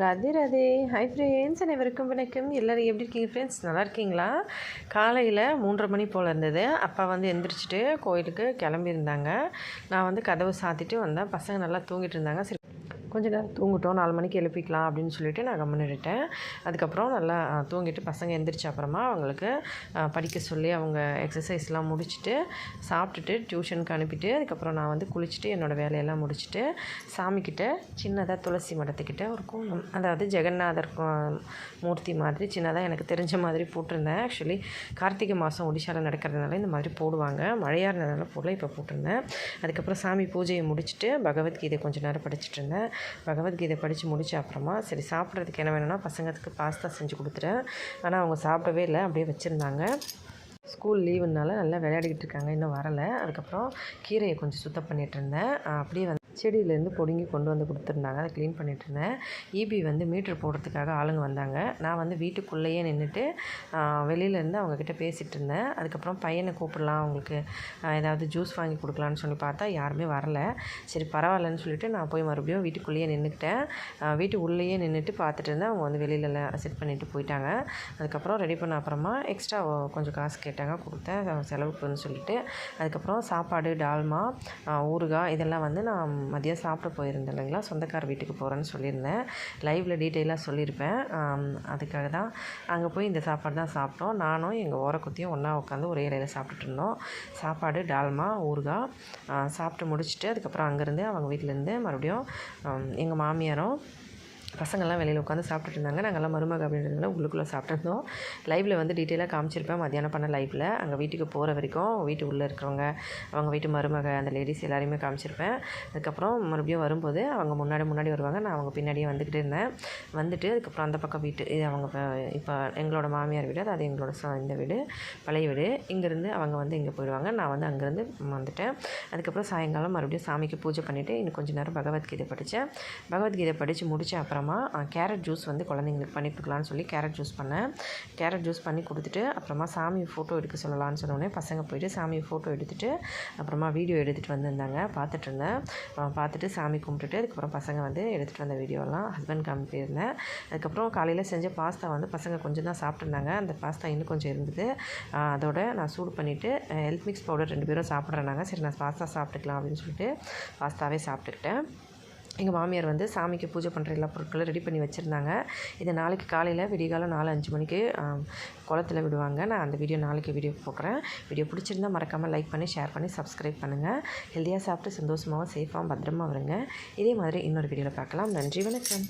Radhe Radhe. Hi friends அனைவருக்கும் வணக்கம். எல்லோரும் எப்படி இருக்கீங்க ஃப்ரெண்ட்ஸ் நல்லா இருக்கீங்களா? காலையில் மூன்றரை மணி போல் இருந்தது. அப்பா வந்து எந்திரிச்சிட்டு கோயிலுக்கு கிளம்பியிருந்தாங்க. நான் வந்து கதவு சாத்திட்டு வந்தேன். பசங்க நல்லா தூங்கிட்டு இருந்தாங்க. சரி கொஞ்சம் நேரம் தூங்கிட்டோம் நாலு மணிக்கு எழுப்பிக்கலாம் அப்படின்னு சொல்லிட்டு நான் கம்முன்னுட்டேன் அதுக்கப்புறம் நல்லா தூங்கிட்டு பசங்க எந்திரிச்ச அப்புறமா அவங்களுக்கு படிக்க சொல்லி அவங்க எக்ஸசைஸ்லாம் முடிச்சுட்டு சாப்பிட்டுட்டு டியூஷனுக்கு அனுப்பிட்டு அதுக்கப்புறம் நான் வந்து குளிச்சுட்டு என்னோடய வேலையெல்லாம் முடிச்சுட்டு சாமிக்கிட்ட சின்னதாக துளசி மடத்துக்கிட்ட ஒரு கோலம் அதாவது ஜெகநாதர் மூர்த்தி மாதிரி சின்னதாக எனக்கு தெரிஞ்ச மாதிரி போட்டிருந்தேன். ஆக்சுவலி கார்த்திகை மாதம் ஒடிஷாவில் நடக்கிறதுனால இந்த மாதிரி போடுவாங்க. மழையாக இருந்ததுனால போடல இப்போ போட்டிருந்தேன். அதுக்கப்புறம் சாமி பூஜையை முடிச்சுட்டு பகவத்கீதை கொஞ்சம் நேரம் படிச்சுட்டு இருந்தேன். பகவத்கீதை படித்து முடித்த அப்புறமா சரி சாப்பிட்றதுக்கு என்ன வேணும்னா பசங்களுக்கு பாஸ்தா செஞ்சு கொடுத்துட்டேன். ஆனால் அவங்க சாப்பிடவே இல்லை. அப்படியே வச்சுருந்தாங்க. ஸ்கூல் லீவுனால நல்லா விளையாடிக்கிட்டு இருக்காங்க. இன்னும் வரலை. அதுக்கப்புறம் கீரையை கொஞ்சம் சுத்தம் பண்ணிகிட்டு இருந்தேன். அப்படியே வந்து செடியிலேருந்து பொடுங்கி கொண்டு வந்து கொடுத்துருந்தாங்க. அதை க்ளீன் பண்ணிகிட்டு இருந்தேன். ஈபி வந்து மீட்ரு போடுறதுக்காக ஆளுங்க வந்தாங்க. நான் வந்து வீட்டுக்குள்ளேயே நின்றுட்டு வெளியிலேருந்து அவங்கக்கிட்ட பேசிகிட்டு இருந்தேன். அதுக்கப்புறம் பையனை கூப்பிடலாம் அவங்களுக்கு ஏதாவது ஜூஸ் வாங்கி கொடுக்கலான்னு சொல்லி பார்த்தா யாருமே வரல. சரி பரவாயில்லன்னு சொல்லிவிட்டு நான் போய் மறுபடியும் வீட்டுக்குள்ளேயே நின்றுக்கிட்டேன் வீட்டு உள்ளேயே நின்றுட்டு பார்த்துட்டு இருந்தேன். அவங்க வந்து வெளியிலலாம் செட் பண்ணிவிட்டு போயிட்டாங்க. அதுக்கப்புறம் ரெடி பண்ண அப்புறமா எக்ஸ்ட்ரா கொஞ்சம் காசு கேட்டாங்க கொடுத்தேன். செலவுக்குன்னு சொல்லிட்டு. அதுக்கப்புறம் சாப்பாடு டால்மா ஊறுகாய் இதெல்லாம் வந்து நான் மதியம் சாப்பிட போயிருந்தேன் இல்லைங்களா? சொந்தக்கார வீட்டுக்கு போகிறேன்னு சொல்லியிருந்தேன். லைவில் டீட்டெயிலாக சொல்லியிருப்பேன். அதுக்காக தான் அங்கே போய் இந்த சாப்பாடு தான் சாப்பிட்டோம். நானும் எங்கள் ஓரக்குத்தியும் ஒன்றா உட்காந்து ஒரே இலையில் சாப்பிட்டுட்டு இருந்தோம். சாப்பாடு டால்மா ஊறுகாய் சாப்பிட்டு முடிச்சுட்டு அதுக்கப்புறம் அங்கேருந்து அவங்க வீட்டிலேருந்து மறுபடியும் எங்கள் மாமியாரும் பசங்கள்லாம் வெளியில் உட்காந்து சாப்பிட்டுட்டு இருந்தாங்க. நாங்கள்லாம் மருமக அப்படின்றதுனால உள்ளுக்குள்ளே சாப்பிட்டுருந்தோம். லைவில் வந்து டீட்டெயிலாக காமிச்சிருப்பேன். மத்தியானம் பண்ண லைவில் அங்கே வீட்டுக்கு போகிற வரைக்கும் வீட்டு உள்ளே இருக்கிறவங்க அவங்க வீட்டு மருமக அந்த லேடிஸ் எல்லாரையுமே காமிச்சிருப்பேன். அதுக்கப்புறம் மறுபடியும் வரும்போது அவங்க முன்னாடி முன்னாடி வருவாங்க. நான் அவங்க பின்னாடியே வந்துக்கிட்டு இருந்தேன். வந்துட்டு அதுக்கப்புறம் அந்த பக்கம் வீட்டு இது அவங்க இப்போ எங்களோட மாமியார் வீடு அது எங்களோட இந்த வீடு பழைய வீடு. இங்கேருந்து அவங்க வந்து இங்கே போயிடுவாங்க. நான் வந்து அங்கேருந்து வந்துட்டேன். அதுக்கப்புறம் சாயங்காலம் மறுபடியும் சாமிக்கு பூஜை பண்ணிவிட்டு இன்னும் கொஞ்சம் நேரம் பகவத்கீதை படித்தேன். பகவத்கீதை படித்து முடித்த அப்புறம் அப்புறமா கேரட் ஜூஸ் வந்து குழந்தைங்களுக்கு பண்ணி கொடுக்கலான்னு சொல்லி கேரட் ஜூஸ் பண்ணேன். கேரட் ஜூஸ் பண்ணி கொடுத்துட்டு அப்புறமா சாமி ஃபோட்டோ எடுக்க சொல்லலான்னு சொன்னோடனே பசங்க போயிட்டு சாமி ஃபோட்டோ எடுத்துகிட்டு அப்புறமா வீடியோ எடுத்துகிட்டு வந்திருந்தாங்க. பார்த்துட்டு இருந்தேன். பார்த்துட்டு சாமி கும்பிட்டுட்டு அதுக்கப்புறம் பசங்க வந்து எடுத்துகிட்டு வந்த வீடியோலாம் ஹஸ்பண்ட் காமிப்பியிருந்தேன் அதுக்கப்புறம் காலையில் செஞ்ச பாஸ்தா வந்து பசங்க கொஞ்சம் தான் சாப்பிட்ருந்தாங்க அந்த பாஸ்தா இன்னும் கொஞ்சம் இருந்தது. அதோட நான் சூடு பண்ணிவிட்டு ஹெல்த் மிக்ஸ் பவுடர் ரெண்டு பேரும் சாப்பிட்றேனாங்க சரி நான் பாஸ்தா சாப்பிட்டுக்கலாம் அப்படின்னு சொல்லிட்டு பாஸ்தாவே சாப்பிட்டுக்கிட்டேன். எங்கள் மாமியார் வந்து சாமிக்கு பூஜை பண்ணுற எல்லா பொருட்களும் ரெடி பண்ணி வச்சுருந்தாங்க. இதை நாளைக்கு காலையில் விடியகாலம் நாலு அஞ்சு மணிக்கு குளத்தில் விடுவாங்க. நான் அந்த வீடியோ நாளைக்கு வீடியோ போடுறேன் வீடியோ பிடிச்சிருந்தால் மறக்காமல் லைக் பண்ணி ஷேர் பண்ணி சப்ஸ்கிரைப் பண்ணுங்கள் ஹெல்த்தியாக சாப்பிட்டு சந்தோஷமாகவும் சேஃபாகவும் பத்திரமா வருங்க. இதே மாதிரி இன்னொரு வீடியோவில் பார்க்கலாம். நன்றி வணக்கம்.